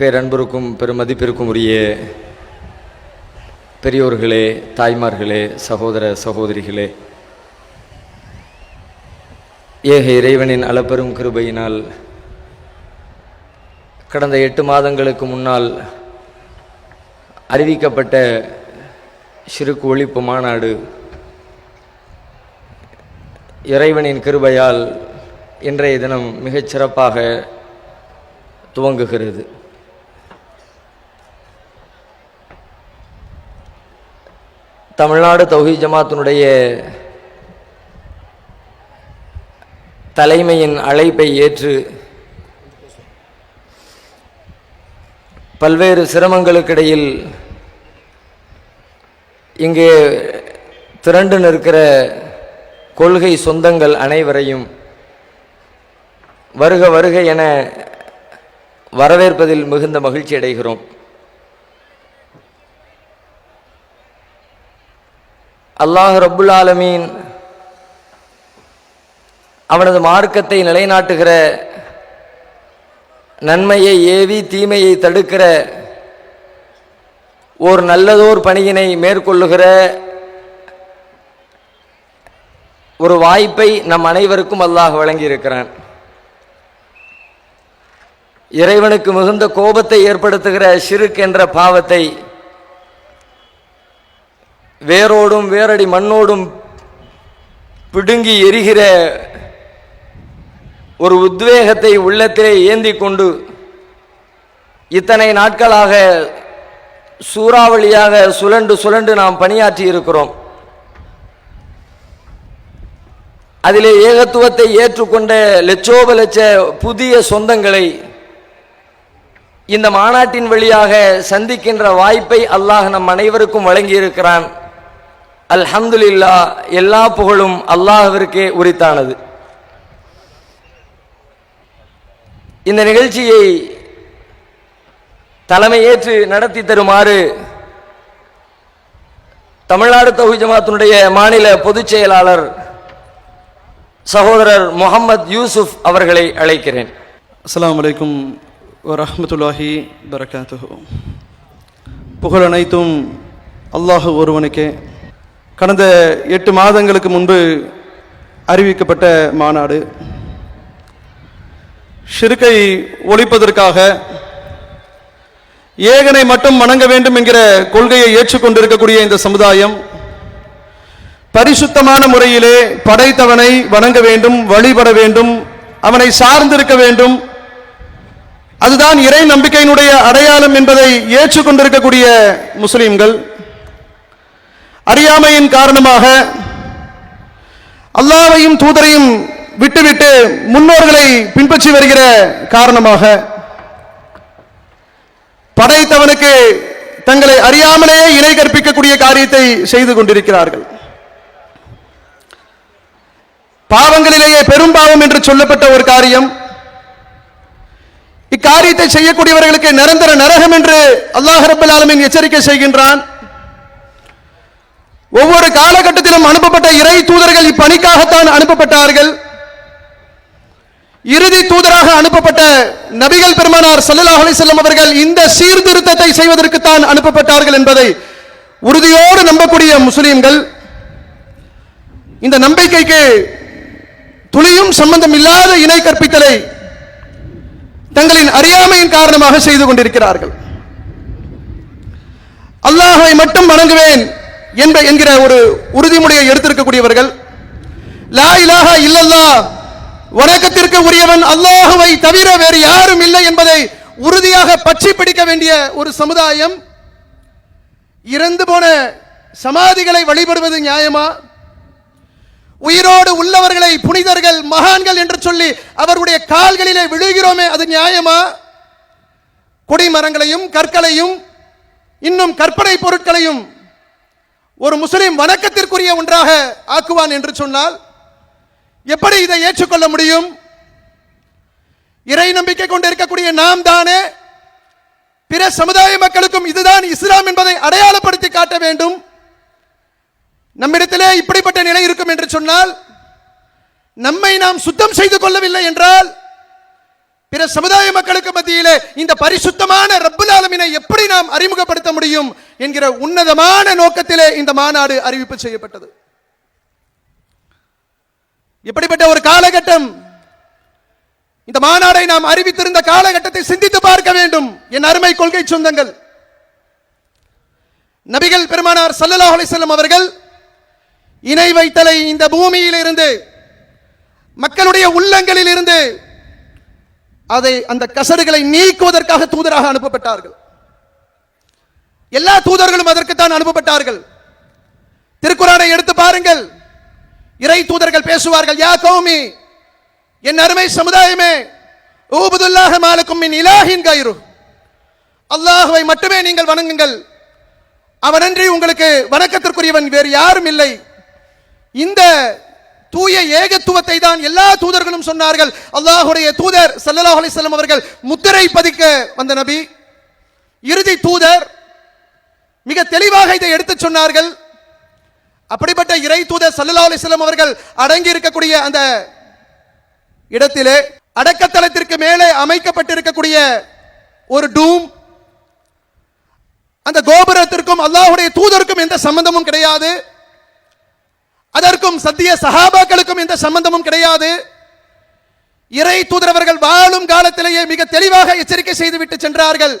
பேரன்பிற்கும் பெருமதிப்பிற்கும் உரிய பெரியோர்களே தாய்மார்களே சகோதர சகோதரிகளே ஏக இறைவனின் அளப்பெரும் கிருபையினால் கடந்த எட்டு மாதங்களுக்கு முன்னால் அறிவிக்கப்பட்ட சிறுக்கு ஒழிப்பு மாநாடு இறைவனின் கிருபையால் இன்றைய தினம் மிகச்சிறப்பாக துவங்குகிறது. தமிழ்நாடு தௌஹி ஜமாத்தினுடைய தலைமையின் அழைப்பை ஏற்று பல்வேறு சிரமங்களுக்கிடையில் இங்கே திரண்டு நிற்கிற கொள்கை சொந்தங்கள் அனைவரையும் வருக வருக என வரவேற்பதில் மிகுந்த மகிழ்ச்சி அடைகிறோம் அல்லாஹ் ரபுல் ஆலமீன் அவனது மார்க்கத்தை நிலைநாட்டுகிற நன்மையை ஏவி தீமையை தடுக்கிற ஓர் நல்லதோர் பணியினை மேற்கொள்ளுகிற ஒரு வாய்ப்பை நம் அனைவருக்கும் அல்லாஹ் வழங்கியிருக்கிறான். இறைவனுக்கு மிகுந்த கோபத்தை ஏற்படுத்துகிற ஷிருக் என்ற பாவத்தை வேரோடும் வேரடி மண்ணோடும் பிடுங்கி எரிகிற ஒரு உத்வேகத்தை உள்ளத்திலே ஏந்தி கொண்டு இத்தனை நாட்களாக சூறாவளியாக சுழண்டு சுழண்டு நாம் பணியாற்றி இருக்கிறோம். அதிலே ஏகத்துவத்தை ஏற்றுக்கொண்ட லட்சோப லட்ச புதிய சொந்தங்களை இந்த மாநாட்டின் வழியாக சந்திக்கின்ற வாய்ப்பை அல்லாஹ் நம் அனைவருக்கும் வழங்கியிருக்கிறான். அல்ஹம்துலில்லா எல்லா புகழும் அல்லாஹிற்கே உரித்தானது. இந்த நிகழ்ச்சியை தலைமையேற்று நடத்தி தருமாறு தமிழ்நாடு தௌஹி ஜமாத்தினுடைய மாநில பொதுச் செயலாளர் சகோதரர் முகமது யூசுப் அவர்களை அழைக்கிறேன். அஸ்லாம் வலைக்கும் வரமத்துல்லாஹி வரகாத்துஹு. புகழ் அனைத்தும் அல்லாஹ் ஒருவனுக்கே. கடந்த எட்டு மாதங்களுக்கு முன்பு அறிவிக்கப்பட்ட மாநாடு. ஷிருக்கை ஒழிப்பதற்காக ஏகனை மட்டும் வணங்க வேண்டும் என்கிற கொள்கையை ஏற்றுக்கொண்டிருக்கக்கூடிய இந்த சமுதாயம் பரிசுத்தமான முறையிலே படைத்தவனை வணங்க வேண்டும் வழிபட வேண்டும் அவனை சார்ந்திருக்க வேண்டும். அதுதான் இறை நம்பிக்கையினுடைய அடையாளம் என்பதை ஏற்றுக்கொண்டிருக்கக்கூடிய முஸ்லிம்கள். அறியாமையின் காரணமாக அல்லாவையும் தூதரையும் விட்டுவிட்டு முன்னோர்களை பின்பற்றி வருகிற காரணமாக படைத்தவனுக்கு தங்களை அறியாமலேயே இணை கற்பிக்கக்கூடிய காரியத்தை செய்து கொண்டிருக்கிறார்கள். பாவங்களிலேயே பெரும் பாவம் என்று சொல்லப்பட்ட ஒரு காரியம். இக்காரியத்தை செய்யக்கூடியவர்களுக்கு நிரந்தர நரகம் என்று அல்லாஹ் ரபுல் ஆலமின் எச்சரிக்கை செய்கின்றான். ஒவ்வொரு காலகட்டத்திலும் அனுப்பப்பட்ட இறை தூதர்கள் இப்பணிக்காகத்தான் அனுப்பப்பட்டார்கள். இறுதி தூதராக அனுப்பப்பட்ட நபிகள் பெருமானார் ஸல்லல்லாஹு அலிசல்லம் அவர்கள் இந்த சீர்திருத்தத்தை செய்வதற்குத்தான் அனுப்பப்பட்டார்கள் என்பதை உறுதியோடு நம்பக்கூடிய முஸ்லிம்கள் இந்த நம்பிக்கைக்கு துளியும் சம்பந்தம் இல்லாத இணை கற்பித்தலை தங்களின் அறியாமையின் காரணமாக செய்து கொண்டிருக்கிறார்கள். அல்லாஹை மட்டும் வணங்குவேன். என்ப என்கிற ஒரு உறுதிமொழியை எடுத்திருக்கக்கூடியவர்கள் லா இலாஹா இல்லல்லா வணக்கத்திற்கு உரியவன் அல்லாஹுவை தவிர வேறு யாரும் இல்லை என்பதை உறுதியாக பற்றி பிடிக்க வேண்டிய ஒரு சமுதாயம் இறந்து போன சமாதிகளை வழிபடுவது நியாயமா? உயிரோடு உள்ளவர்களை புனிதர்கள் மகான்கள் என்று சொல்லி அவருடைய கால்களிலே விழுகிறோமே அது நியாயமா? கொடிமரங்களையும் கற்களையும் இன்னும் கற்பனை பொருட்களையும் ஒரு முஸ்லிம் வணக்கத்திற்குரிய ஒன்றாக ஆக்குவான் என்று சொன்னால் எப்படி இதை ஏற்றுக்கொள்ள முடியும்? இறை நம்பிக்கை கொண்டு இருக்கக்கூடிய நாம் தானே பிற சமுதாய மக்களுக்கும் இதுதான் இஸ்லாம் என்பதை அடையாளப்படுத்தி காட்ட வேண்டும். நம்மிடத்திலே இப்படிப்பட்ட நிலை இருக்கும் என்று சொன்னால் நம்மை நாம் சுத்தம் செய்து கொள்ளவில்லை என்றால் பிற சமுதாய மக்களுக்கு மத்தியிலே இந்த பரிசுத்தமான ரப்புல் ஆலமீனை எப்படி நாம் அறிமுகப்படுத்த முடியும் என்கிற உன்னதமான நோக்கத்திலே இந்த மாநாடு அறிவிப்பு செய்யப்பட்டது. இப்படிப்பட்ட ஒரு காலகட்டம்? இந்த மாநாடை நாம் அறிவித்திருந்த காலகட்டத்தை சிந்தித்து பார்க்க வேண்டும். என் அருமை கொள்கை சொந்தங்கள். நபிகள் பெருமானார் ஸல்லல்லாஹு அலைஹி அவர்கள் இணை வைத்தலை இந்த பூமியில் இருந்து மக்களுடைய உள்ளங்களில் இருந்து அதை அந்த கசடுகளை நீக்குவதற்காக தூதராக அனுப்பப்பட்டார்கள். எல்லா தூதர்களும் அதற்குத்தான் அனுப்பப்பட்டார்கள். திருக்குறானை எடுத்து பாருங்கள். இறை தூதர்கள் பேசுவார்கள் யா கௌமி என் அருமை சமுதாயமே ஊபுதுல்லாஹ மாலுக்கும் மின் இலாஹின் கயிறு அல்லாஹுவை மட்டுமே நீங்கள் வணங்குங்கள். அவனன்றி உங்களுக்கு வணக்கத்திற்குரியவன் வேறு யாரும் இல்லை. இந்த தூய ஏகத்துவத்தை தான் எல்லா தூதர்களும் சொன்னார்கள். அல்லாஹுடைய தூதர் சல்லல்லாஹ் அலைஹி அவர்கள் முத்திரை பதிக்க வந்த நபி. இறுதி தூதர் மிக தெளிவாக இதை எடுத்துச் சொன்னார்கள். அப்படிப்பட்ட இறை தூதர் ஸல்லல்லாஹு அலைஹி அவர்கள் அடங்கி இருக்கக்கூடிய அந்த இடத்திலே அடக்கத்தலத்திற்கு மேலே அமைக்கப்பட்டிருக்கக்கூடிய ஒரு டூம் அந்த கோபுரத்திற்கும் அல்லாஹ்வுடைய தூதருக்கும் எந்த சம்பந்தமும் கிடையாது. அதற்கும் சத்திய சஹாபாக்களுக்கும் எந்த சம்பந்தமும் கிடையாது. இறை தூதரவர்கள் வாழும் காலத்திலேயே மிக தெளிவாக எச்சரிக்கை செய்துவிட்டு சென்றார்கள்.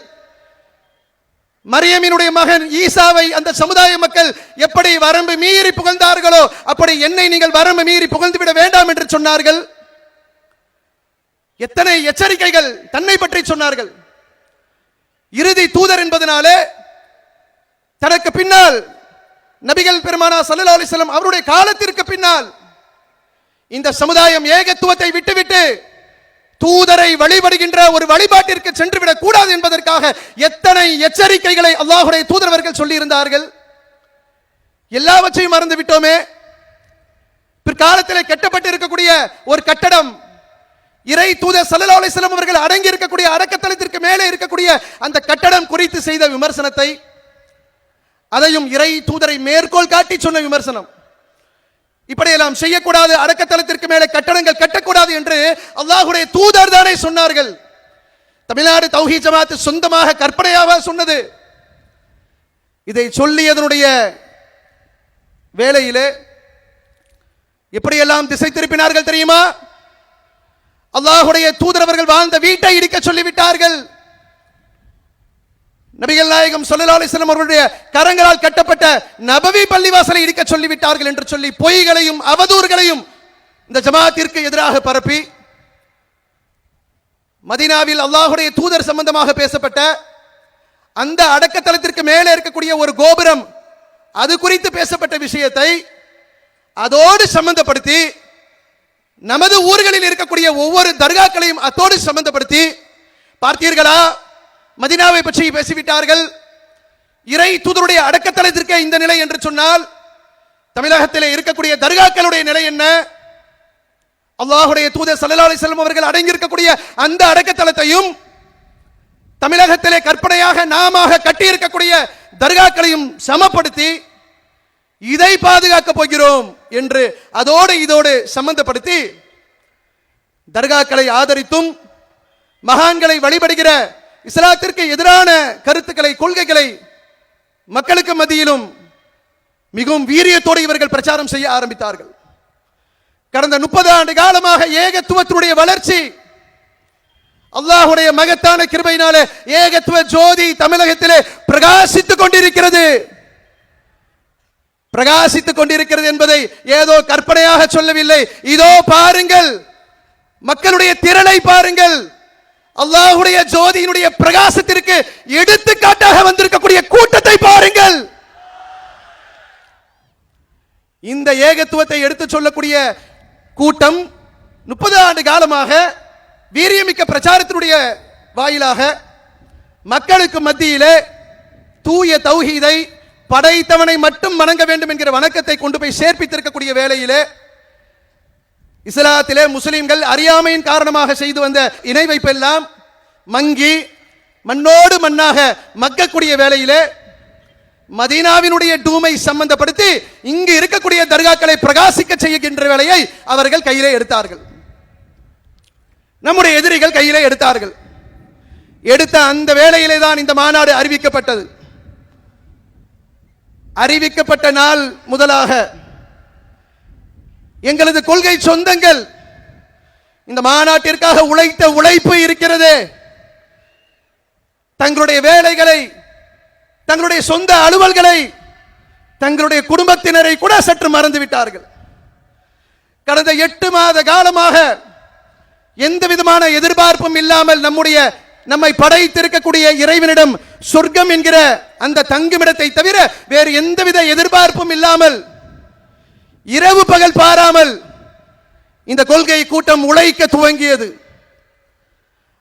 மரியமினுடைய மகன் ஈசாவை அந்த சமுதாய மக்கள் எப்படி வரம்பு மீறி புகழ்ந்தார்களோ அப்படி என்னை நீங்கள் வரம்பு மீறி புகழ்ந்து விட வேண்டாம் என்று சொன்னார்கள். எத்தனை எச்சரிக்கைகள் தன்னை பற்றி சொன்னார்கள். இறுதி தூதர் என்பதனாலே தனக்கு பின்னால் நபிகள் பெருமானா சல்லா அலைஹி அவருடைய காலத்திற்கு பின்னால் இந்த சமுதாயம் ஏகத்துவத்தை விட்டுவிட்டு தூதரை வழிபடுகின்ற ஒரு வழிபாட்டிற்கு சென்றுவிடக் கூடாது என்பதற்காக எத்தனை எச்சரிக்கைகளை அல்லாஹுடைய தூதரவர்கள் சொல்லியிருந்தார்கள்? எல்லாவற்றையும் மறந்து விட்டோமே. பிற்காலத்தில் கெட்டப்பட்டு இருக்கக்கூடிய ஒரு கட்டடம் இறை தூதர் ஸல்லல்லாஹு அலைஹி அவர்கள் அடங்கி இருக்கக்கூடிய மேலே இருக்கக்கூடிய அந்த கட்டடம் குறித்து செய்த விமர்சனத்தை அதையும் இறை தூதரை மேற்கோள் காட்டி சொன்ன விமர்சனம். இப்படியெல்லாம் செய்யக்கூடாது அடக்கத்தலத்திற்கு மேலே கட்டடங்கள் கட்டக்கூடாது என்று அல்லாஹுடைய தூதர் தானே சொன்னார்கள். தமிழ்நாடு தௌஹி ஜமாத்து சொந்தமாக கற்பனையாக சொன்னது. இதை சொல்லியதனுடைய வேலையில் எப்படியெல்லாம் திசை திருப்பினார்கள் தெரியுமா? அல்லாஹுடைய தூதரவர்கள் வாழ்ந்த வீட்டை இடிக்க சொல்லிவிட்டார்கள். நபிகள் நாயகம் ஸல்லல்லாஹு அலைஹி அவர்களுடைய கரங்களால் கட்டப்பட்ட நபவி பள்ளிவாசலை இடிக்க சொல்லிவிட்டார்கள் என்று சொல்லி பொய்களையும் அவதூறுகளையும் இந்த ஜமாத்திற்கு எதிராக பரப்பி மதீனாவில் அல்லாஹுடைய தூதர் சம்பந்தமாக பேசப்பட்ட அந்த அடக்கத்தலத்திற்கு மேலே இருக்கக்கூடிய ஒரு கோபுரம் அது குறித்து பேசப்பட்ட விஷயத்தை அதோடு சம்பந்தப்படுத்தி நமது ஊர்களில் இருக்கக்கூடிய ஒவ்வொரு தர்காக்களையும் அத்தோடு சம்பந்தப்படுத்தி பார்த்தீர்களா? மதினாவை பற்றி பேசிவிட்டார்கள். இறை தூதருடைய அடக்கத்தலத்திற்கு இந்த நிலை என்று சொன்னால் தமிழகத்திலே இருக்கக்கூடிய தர்காக்களுடைய நிலை என்ன? அல்லாஹுடைய தூதர் ஸல்லல்லாஹு செல்வம் அவர்கள் அடங்கியிருக்கக்கூடிய அந்த அடக்கத்தளத்தையும் தமிழகத்திலே கற்பனையாக நாமாக கட்டியிருக்கக்கூடிய தர்காக்களையும் சமப்படுத்தி இதை பாதுகாக்க போகிறோம் என்று அதோடு இதோடு சம்பந்தப்படுத்தி தர்காக்களை ஆதரித்தும் மகான்களை வழிபடுகிற இஸ்லாத்திற்கு எதிரான கருத்துக்களை கொள்கைகளை மக்களுக்கு மத்தியிலும் மிகவும் வீரியத்தோடு இவர்கள் பிரச்சாரம் செய்ய ஆரம்பித்தார்கள். கடந்த முப்பது ஆண்டு காலமாக ஏகத்துவத்தினுடைய வளர்ச்சி அல்லாஹுடைய மகத்தான கிருபையினாலே ஏகத்துவ ஜோதி தமிழகத்திலே பிரகாசித்துக் கொண்டிருக்கிறது. பிரகாசித்துக் கொண்டிருக்கிறது என்பதை ஏதோ கற்பனையாக சொல்லவில்லை. இதோ பாருங்கள் மக்களுடைய திரளை பாருங்கள். அல்லாஹுடைய ஜோதியினுடைய பிரகாசத்திற்கு எடுத்துக்காட்டாக வந்திருக்கக்கூடிய கூட்டத்தை பாருங்கள். இந்த ஏகத்துவத்தை எடுத்துச் சொல்லக்கூடிய கூட்டம் முப்பது ஆண்டு காலமாக வீரியமிக்க பிரச்சாரத்தினுடைய வாயிலாக மக்களுக்கு மத்தியிலே தூய தௌஹீதை படைத்தவனை மட்டும் வணங்க வேண்டும் என்கிற வணக்கத்தை கொண்டு போய் சேர்ப்பித்திருக்கக்கூடிய வேலையிலே இஸ்லாத்திலே முஸ்லிம்கள் அறியாமையின் காரணமாக செய்து வந்த இணை வைப்பெல்லாம் மங்கி மண்ணோடு மண்ணாக மக்கக்கூடிய வேலையிலே மதீனாவினுடைய டூமை சம்பந்தப்படுத்தி இங்கு இருக்கக்கூடிய தர்காக்களை பிரகாசிக்க செய்கின்ற வேலையை அவர்கள் கையிலே எடுத்தார்கள். நம்முடைய எதிரிகள் கையிலே எடுத்தார்கள். எடுத்த அந்த வேளையிலே தான் இந்த மாநாடு அறிவிக்கப்பட்டது. அறிவிக்கப்பட்ட நாள் முதலாக எங்களது கொள்கை சொந்தங்கள். இந்த மாநாட்டிற்காக உழைத்த உழைப்பு இருக்கிறது. தங்களுடைய வேலைகளை தங்களுடைய சொந்த அலுவல்களை தங்களுடைய குடும்பத்தினரை கூட சற்று மறந்து விட்டார்கள் கடந்த எட்டு மாத காலமாக எந்த விதமான எதிர்பார்ப்பும் இல்லாமல் நம்முடைய நம்மை படைத்திருக்கக்கூடிய இறைவனிடம் சொர்க்கம் என்கிற அந்த தங்குமிடத்தை தவிர வேறு எந்தவித எதிர்பார்ப்பும் இல்லாமல் இரவு பகல் பாராமல் இந்த கொள்கை கூட்டம் உழைக்க துவங்கியது.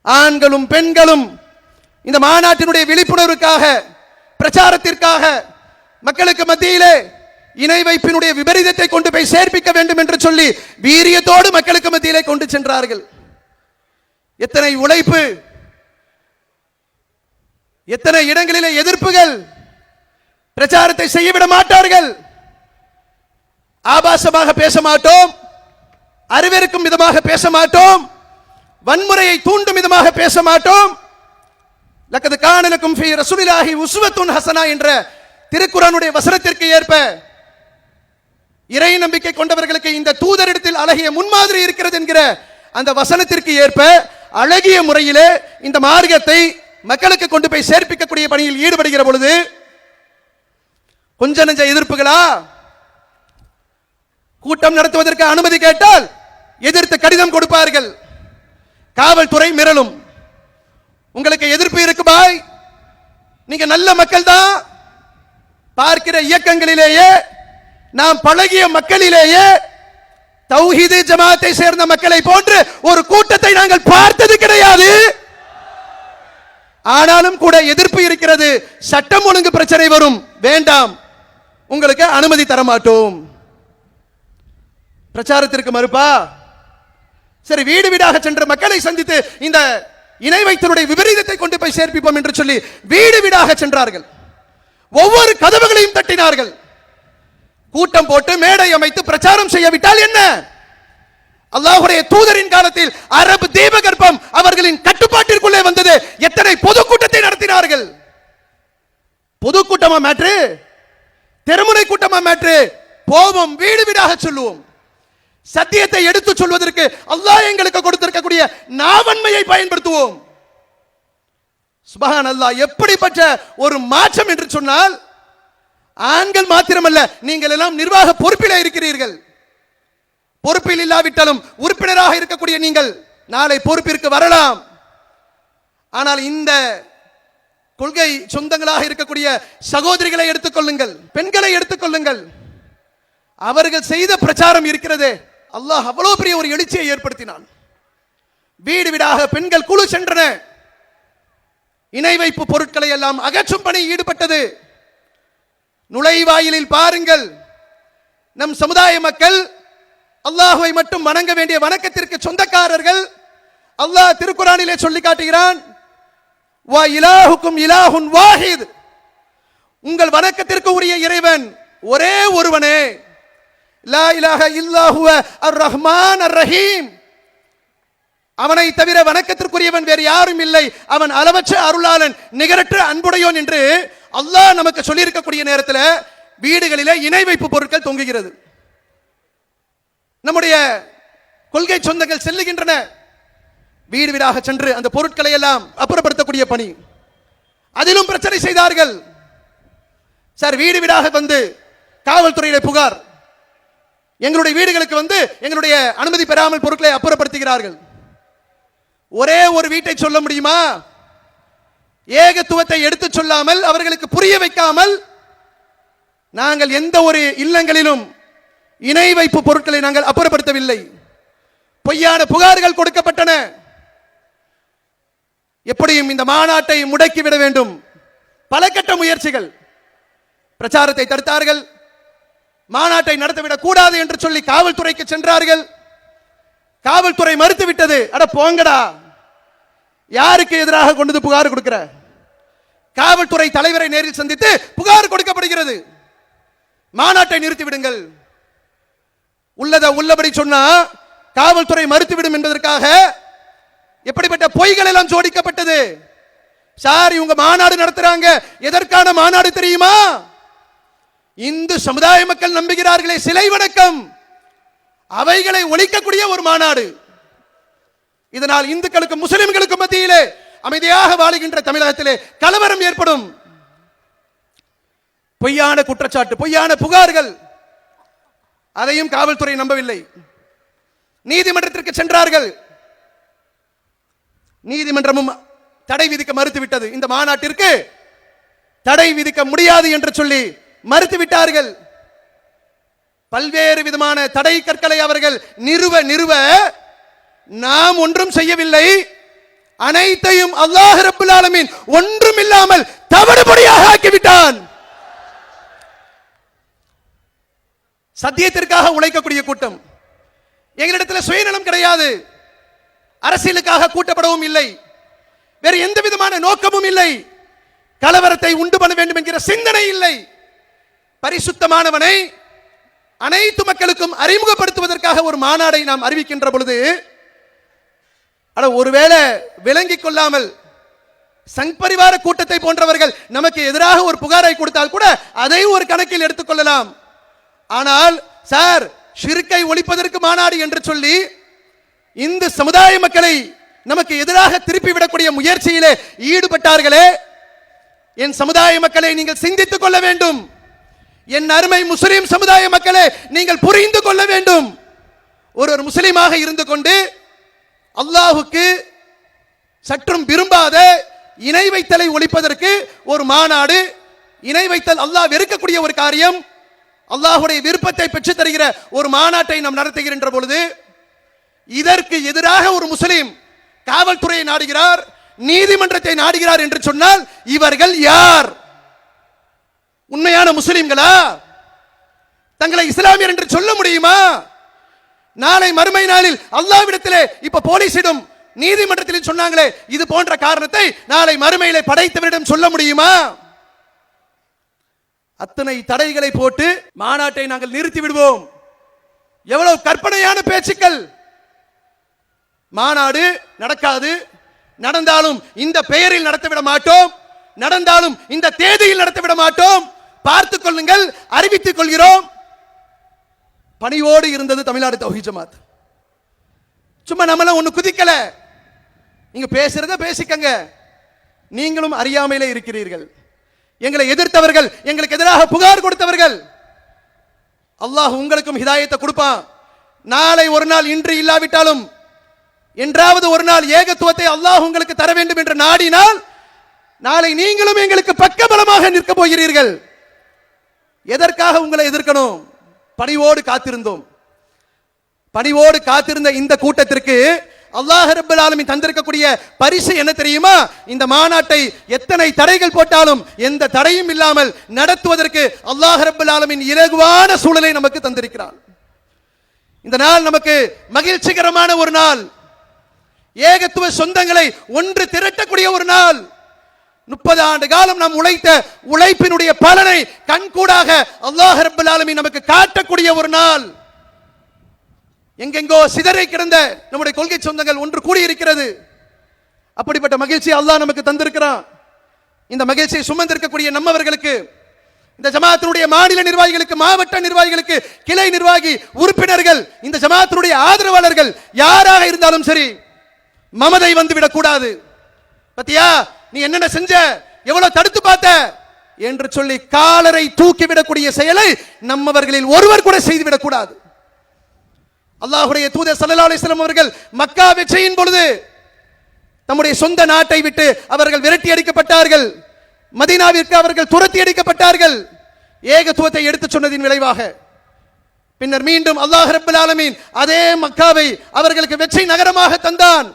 ஆண்களும் பெண்களும் இந்த மாநாட்டினுடைய விழிப்புணர்வுக்காக பிரச்சாரத்திற்காக மக்களுக்கு மத்தியிலே இணை வைப்பினுடைய விபரீதத்தை கொண்டு போய் சேர்ப்பிக்க வேண்டும் என்று சொல்லி வீரியத்தோடு மக்களுக்கு மத்தியிலே கொண்டு சென்றார்கள். எத்தனை உழைப்பு எத்தனை இடங்களிலே எதிர்ப்புகள் பிரச்சாரத்தை செய்யவிட மாட்டார்கள். ஆபாசமாக பேச மாட்டோம். அறிவிருக்கும் விதமாக பேச மாட்டோம். வன்முறையை தூண்டும் விதமாக பேச மாட்டோம். லக்கது காணலுக்கும் ஃபீ ரசூலில்லாஹி ஹசனா என்ற திருக்குறானுடைய வசனத்திற்கு ஏற்ப இறை நம்பிக்கை கொண்டவர்களுக்கு இந்த தூதரிடத்தில் அழகிய முன்மாதிரி இருக்கிறது என்கிற அந்த வசனத்திற்கு ஏற்ப அழகிய முறையிலே இந்த மார்க்கத்தை மக்களுக்கு கொண்டு போய் சேர்ப்பிக்கக்கூடிய பணியில் ஈடுபடுகிற பொழுது கொஞ்ச நெஞ்ச எதிர்ப்புகளா? கூட்டம் நடத்துவதற்கு அனுமதி கேட்டால் எதிர்த்து கடிதம் கொடுப்பார்கள். காவல்துறை மிரளும். உங்களுக்கு எதிர்ப்பு இருக்கு பாய். நீங்க நல்ல மக்கள் தான் பார்க்கிற இயக்கங்களிலேயே நாம் பழகிய மக்களிலேயே தௌஹீது ஜமாத்தை சேர்ந்த மக்களை போன்று ஒரு கூட்டத்தை நாங்கள் பார்த்தது கிடையாது. ஆனாலும் கூட எதிர்ப்பு இருக்கிறது. சட்டம் ஒழுங்கு பிரச்சனை வரும். வேண்டாம். உங்களுக்கு அனுமதி தரமாட்டோம். பிரச்சாரத்திற்கு மறுப்பா? சரி வீடு வீடாக சென்று மக்களை சந்தித்து இந்த இணை வைத்தனுடைய விபரீதத்தை கொண்டு போய் சேர்ப்பிப்போம் என்று சொல்லி வீடு வீடாக சென்றார்கள். ஒவ்வொரு கதவுகளையும் தட்டினார்கள். கூட்டம் போட்டு மேடை அமைத்து பிரச்சாரம் செய்யவிட்டால் என்ன? அல்லாஹுடைய தூதரின் காலத்தில் அரபு தீபகற்பம் அவர்களின் கட்டுப்பாட்டிற்குள்ளே வந்தது. எத்தனை பொதுக்கூட்டத்தை நடத்தினார்கள்? பொதுக்கூட்டமா மேட்ரு தெருமுனை கூட்டமா மேட்ரு போவோம் வீடு வீடாக சொல்லுவோம். சத்தியத்தை எடுத்து சொல்வதற்கு அல்லாஹ் எங்களுக்கு கொடுத்திருக்கக்கூடிய நாவன்மையை பயன்படுத்துவோம். சுபஹான் அல்லாஹ் எப்படிப்பட்ட ஒரு மாற்றம் என்று சொன்னால் ஆண்கள் மாத்திரமல்ல நீங்கள் எல்லாம் நிர்வாக பொறுப்பில் இருக்கிறீர்கள். பொறுப்பில் இல்லாவிட்டாலும் உறுப்பினராக இருக்கக்கூடிய நீங்கள் நாளை பொறுப்பிற்கு வரலாம். ஆனால் இந்த கொள்கை சொந்தங்களாக இருக்கக்கூடிய சகோதரிகளை எடுத்துக்கொள்ளுங்கள் பெண்களை எடுத்துக்கொள்ளுங்கள் அவர்கள் செய்த பிரச்சாரம் இருக்கிறது. அல்லாஹ் அவ்வளோ பெரிய ஒரு எழுச்சியை ஏற்படுத்தினான். வீடு வீடாக பெண்கள் குழு சென்றன. இணை வைப்பு பொருட்களை எல்லாம் அகற்றும் பணி ஈடுபட்டது. நுழைவாயிலில் பாருங்கள். நம் சமுதாய மக்கள் அல்லாஹுவை மட்டும் வணங்க வேண்டிய வணக்கத்திற்கு சொந்தக்காரர்கள். அல்லாஹ் திருக்குறானிலே சொல்லி காட்டுகிறான் வா இலாஹுக்கும் இலாஹுன் வாஹித். உங்கள் வணக்கத்திற்கு உரிய இறைவன் ஒரே ஒருவனே. லா இலாஹ இல்லாஹுவ அர் ரஹ்மான் அர் ரஹீம் அவனை தவிர வணக்கத்திற்குரியவன் வேறு யாரும் இல்லை. அவன் அளவற்ற அருளாளன் நிகரற்ற அன்புடையோன் என்று அல்லாஹ் நமக்கு சொல்லியிருக்கக்கூடிய நேரத்தில் வீடுகளில் இணை வைப்பு பொருட்கள் தொங்குகிறது. நம்முடைய கொள்கை சொந்தங்கள் செல்லுகின்றன. வீடு வீடாக சென்று அந்த பொருட்களை எல்லாம் அப்புறப்படுத்தக்கூடிய பணி. அதிலும் பிரச்சனை செய்தார்கள். சார் வீடு வீடாக வந்து காவல்துறையில புகார். எங்களுடைய வீடுகளுக்கு வந்து எங்களுடைய அனுமதி பெறாமல் பொருட்களை அப்புறப்படுத்துகிறார்கள். ஒரே ஒரு வீட்டை சொல்ல முடியுமா? ஏகத்துவத்தை எடுத்து சொல்லாமல் அவர்களுக்கு புரிய வைக்காமல் நாங்கள் எந்த ஒரு இல்லங்களிலும் இணை வைப்பு பொருட்களை நாங்கள் அப்புறப்படுத்தவில்லை. பொய்யான புகார்கள் கொடுக்கப்பட்டன. எப்படியும் இந்த மாநாட்டை முடக்கிவிட வேண்டும். பல கட்ட முயற்சிகள். பிரச்சாரத்தை தடுத்தார்கள். மாநாட்டை நடத்திவிடக் கூடாது என்று சொல்லி காவல்துறைக்கு சென்றார்கள். காவல்துறை மறுத்து விட்டது அட போங்கடா. யாருக்கு எதிராக கொண்டு வந்து புகார் கொடுக்கிற? காவல்துறை தலைவரை நேரில் சந்தித்து புகார் கொடுக்கப்படுகிறது. மாநாட்டை நிறுத்தி விடுங்கள் உள்ளத உள்ளபடி சொன்னா காவல்துறை மறுத்துவிடும் என்பதற்காக எப்படிப்பட்ட பொய்கள் எல்லாம் ஜோடிக்கப்பட்டது? சார் இவங்க மாநாடு நடத்துறாங்க. எதற்கான மாநாடு தெரியுமா? இந்து சமுதாய மக்கள் நம்புகிறார்களே சிலை வணக்கம். அவைகளை ஒழிக்கக்கூடிய ஒரு மாநாடு. இதனால் இந்துக்களுக்கும் முஸ்லிம்களுக்கும் மத்தியிலே அமைதியாக வாழுகின்ற தமிழகத்திலே கலவரம் ஏற்படும். பொய்யான குற்றச்சாட்டு பொய்யான புகார்கள். அதையும் காவல்துறை நம்பவில்லை. நீதிமன்றத்திற்கு சென்றார்கள். நீதிமன்றமும் தடை விதிக்க மறுத்துவிட்டது. இந்த மாநாட்டிற்கு தடை விதிக்க முடியாது என்று சொல்லி மறுத்துவிட்டார்கள். பல்வேறு விதமான தடை கற்களை அவர்கள் நிறுவ நிறுவ நாம் ஒன்றும் செய்யவில்லை. அனைத்தையும் அல்லாஹ் ரபுல் ஆலமீன் ஒன்றும் இல்லாமல் தவிடுபடியாக ஆக்கிவிட்டான். சத்தியத்திற்காக உழைக்கக்கூடிய கூட்டம். எங்களிடத்தில் சுயநலம் கிடையாது. அரசியலுக்காக கூட்டப்படவும் இல்லை. வேறு எந்த விதமான நோக்கமும் இல்லை. கலவரத்தை உண்டு பண்ண வேண்டும் என்கிற சிந்தனை இல்லை. பரிசுத்தமானவனை அனைத்து மக்களுக்கும் அறிமுகப்படுத்துவதற்காக ஒரு மாநாடை நாம் அறிவிக்கின்ற பொழுது ஆனால் ஒருவேளை விளங்கிக் கொள்ளாமல் சங் பரிவார கூட்டத்தை போன்றவர்கள் நமக்கு எதிராக ஒரு புகாரை கொடுத்தால் கூட அதை ஒரு கணக்கில் எடுத்துக்கொள்ளலாம் ஆனால் சார் ஷிர்கை ஒழிப்பதற்கு மாநாடு என்று சொல்லி இந்து சமுதாய மக்களை நமக்கு எதிராக திருப்பி விடக்கூடிய முயற்சியிலே ஈடுபட்டார்களே என் சமுதாய மக்களை நீங்கள் சிந்தித்துக் கொள்ள வேண்டும். என் அருமை முஸ்லிம் சமுதாய மக்களே நீங்கள் புரிந்து கொள்ள வேண்டும். ஒரு ஒரு முஸ்லீமாக இருந்து கொண்டு அல்லாஹுக்கு சற்றும் விரும்பாத இணை வைத்தலை ஒழிப்பதற்கு ஒரு மாநாடு இணை வைத்தல் அல்லாஹ் வெறுக்கக்கூடிய ஒரு காரியம் அல்லாஹுடைய விருப்பத்தை பெற்று தருகிற ஒரு மாநாட்டை நாம் நடத்துகின்ற பொழுது இதற்கு எதிராக ஒரு முஸ்லீம் காவல்துறையை நாடுகிறார் நீதிமன்றத்தை நாடுகிறார் என்று சொன்னால் இவர்கள் யார்? உண்மையான முஸ்லிம்களா? தங்களை இஸ்லாமியர் என்று சொல்ல முடியுமா? நாளை மறுமை நாளில் அல்லாவிடத்திலே இப்ப போலீசிடம் நீதிமன்றத்திலும் சொன்னாங்களே இது போன்ற காரணத்தை நாளை மறுமையிலே படைத்தவரிடம் சொல்ல முடியுமா? அத்தனை தடைகளை போட்டு மாநாட்டை நாங்கள் நிறுத்தி விடுவோம். எவ்வளவு கற்பனையான பேச்சுக்கள். மாநாடு நடக்காது. நடந்தாலும் இந்த பெயரில் நடத்திவிட மாட்டோம். நடந்தாலும் இந்த தேதியில் நடத்திவிட மாட்டோம். பார்த்துக் கொள்ளுங்கள் அறிவித்துக் கொள்கிறோம். பணியோடு இருந்தது தமிழ்நாடு தௌஹி ஜமாத். சும்மா நம்மள ஒண்ணு குதிக்கல. நீங்க பேசுறத பேசிக்கங்க. நீங்களும் அறியாமையிலே இருக்கிறீர்கள். எங்களை எதிர்த்தவர்கள் எங்களுக்கு எதிராக புகார் கொடுத்தவர்கள். அல்லாஹ் உங்களுக்கும் ஹிதாயத்தை கொடுப்பான். நாளை ஒரு நாள் இன்று இல்லாவிட்டாலும் என்றாவது ஒரு நாள் ஏகத்துவத்தை அல்லாஹ் உங்களுக்கு தர வேண்டும் என்று நாடினால் நாளை நீங்களும் எங்களுக்கு பக்கபலமாக நிற்க போகிறீர்கள். எதற்காக உங்களை எதிர்க்கணும்? பணிவோடு காத்திருந்தோம். பணிவோடு காத்திருந்த இந்த கூட்டத்திற்கு அல்லாஹ் ரபுல் ஆலமீன் தந்திருக்கக்கூடிய பரிசு என்ன தெரியுமா? இந்த மாநாட்டை எத்தனை தடைகள் போட்டாலும் எந்த தடையும் இல்லாமல் நடத்துவதற்கு அல்லாஹ் ரபுல் ஆலமின் இலகுவான சூழலை நமக்கு தந்திருக்கிறான். இந்த நாள் நமக்கு மகிழ்ச்சிகரமான ஒரு நாள். ஏகத்துவ சொந்தங்களை ஒன்று திரட்டக்கூடிய ஒரு நாள். முப்பது ஆண்டு காலம் நாம் உழைத்த உழைப்பினுடைய பலனை கண்கூடாக அல்லாஹ் ரப்பல் நமக்கு காட்டக்கூடிய ஒரு நாள். எங்கெங்கோ சிதறை கிடந்த நம்முடைய கொள்கை சொந்தங்கள் ஒன்று கூடியிருக்கிறது. அப்படிப்பட்ட மகிழ்ச்சி அல்லாஹ் நமக்கு தந்திருக்கிறான். இந்த மகிழ்ச்சியை சுமந்திருக்கக்கூடிய நம்மவர்களுக்கு இந்த ஜமாத்தினுடைய மாநில நிர்வாகிகளுக்கு மாவட்ட நிர்வாகிகளுக்கு கிளை நிர்வாகி உறுப்பினர்கள் இந்த ஜமாத்தினுடைய ஆதரவாளர்கள் யாராக இருந்தாலும் சரி மமதை வந்து விடக்கூடாது பத்தியா? நீ என்னென்ன செஞ்ச? எவ்வளவு தடுத்து பார்த்த? என்று சொல்லி காலரை தூக்கிவிடக்கூடிய செயலை நம்மவர்களில் ஒருவர் கூட செய்து விடக்கூடாது அல்லாஹுடைய தூதர் சல்லா அலிஸ்லாம் அவர்கள் மக்கா வெற்றியின் பொழுது தம்முடைய சொந்த நாட்டை விட்டு அவர்கள் விரட்டி அடிக்கப்பட்டார்கள். மதீனாவிற்கு அவர்கள் துரத்தி அடிக்கப்பட்டார்கள். ஏகத்துவத்தை எடுத்துச் சொன்னதின் விளைவாக பின்னர் மீண்டும் அல்லாஹ் ரபுல் ஆலமீன் அதே மக்காவை அவர்களுக்கு வெற்றி நகரமாக தந்தான்.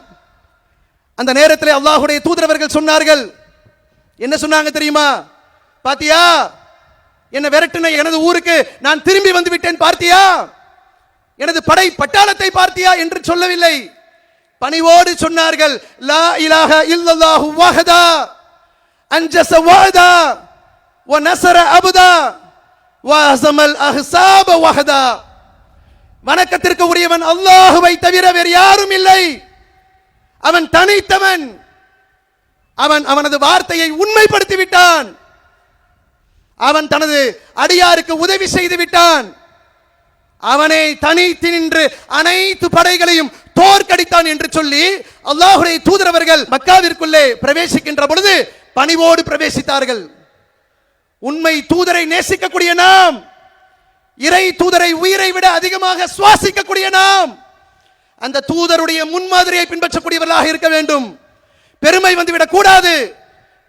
அந்த நேரத்தில் அல்லாஹுடைய தூதரவர்கள் சொன்னார்கள். என்ன சொன்னாங்க தெரியுமா? பாத்தியா? என்னை விரட்டின எனது ஊருக்கு நான் திரும்பி வந்து விட்டேன் பார்த்தியா எனது படை பட்டாளத்தை பார்த்தியா என்று சொல்லவில்லை. பணிவோடு சொன்னார்கள் லா இலாஹ இல்லல்லாஹு வஹதா அன்ஜஸ வஹதா வ நஸர அபுதா வ அஸமல் அஹ்ஸாப வஹதா. வணக்கத்திற்கு உரியவன் அல்லாஹுவை தவிர வேறு யாரும் இல்லை. அவன் தனித்தவன். அவன் அவனது வார்த்தையை உண்மைப்படுத்தி விட்டான் அவன் தனது அடியாருக்கு உதவி செய்து விட்டான் அவனை தனித்து நின்று அனைத்து படைகளையும் தோற்கடித்தான் என்று சொல்லி அல்லாஹுடைய தூதரவர்கள் மக்காவிற்குள்ளே பிரவேசிக்கின்ற பொழுது பணிவோடு பிரவேசித்தார்கள். உண்மை தூதரை நேசிக்கக்கூடிய நாம் இறை தூதரை உயிரை விட அதிகமாக சுவாசிக்கக்கூடிய நாம் அந்த தூதருடைய முன்மாதிரியை பின்பற்றக்கூடியவர்களாக இருக்க வேண்டும். பெருமை வந்துவிடக் கூடாது.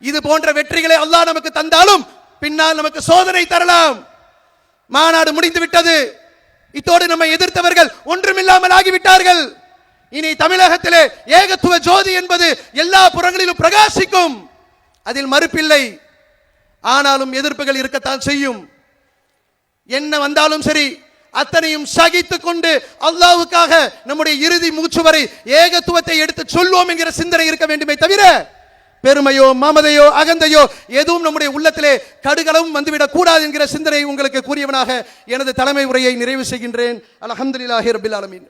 இது போன்ற வெற்றிகளை அல்லாஹ் நமக்கு தந்தாலும் பின்னால் நமக்கு சோதனை தரலாம். மாநாடு முடிந்து விட்டது இத்தோடு நம்மை எதிர்த்தவர்கள் ஒன்றுமில்லாமல் ஆகிவிட்டார்கள். இனி தமிழகத்திலே ஏகத்துவ ஜோதி என்பது எல்லா புறங்களிலும் பிரகாசிக்கும். அதில் மறுப்பில்லை. ஆனாலும் எதிர்ப்புகள் இருக்கத்தான் செய்யும். என்ன வந்தாலும் சரி அத்தனையும் சகித்து கொண்டு அல்லாவுக்காக நம்முடைய இறுதி மூச்சு வரை ஏகத்துவத்தை எடுத்து சொல்வோம் என்கிற சிந்தனை இருக்க வேண்டுமே தவிர பெருமையோ மமதையோ அகந்தையோ எதுவும் நம்முடைய உள்ளத்திலே கடுகளவும் வந்துவிடக் கூடாது என்கிற சிந்தனை உங்களுக்கு கூறியவனாக எனது தலைமை உரையை நிறைவு செய்கின்றேன். அல்ஹம்துலில்லாஹி ரபில் ஆலமீன்.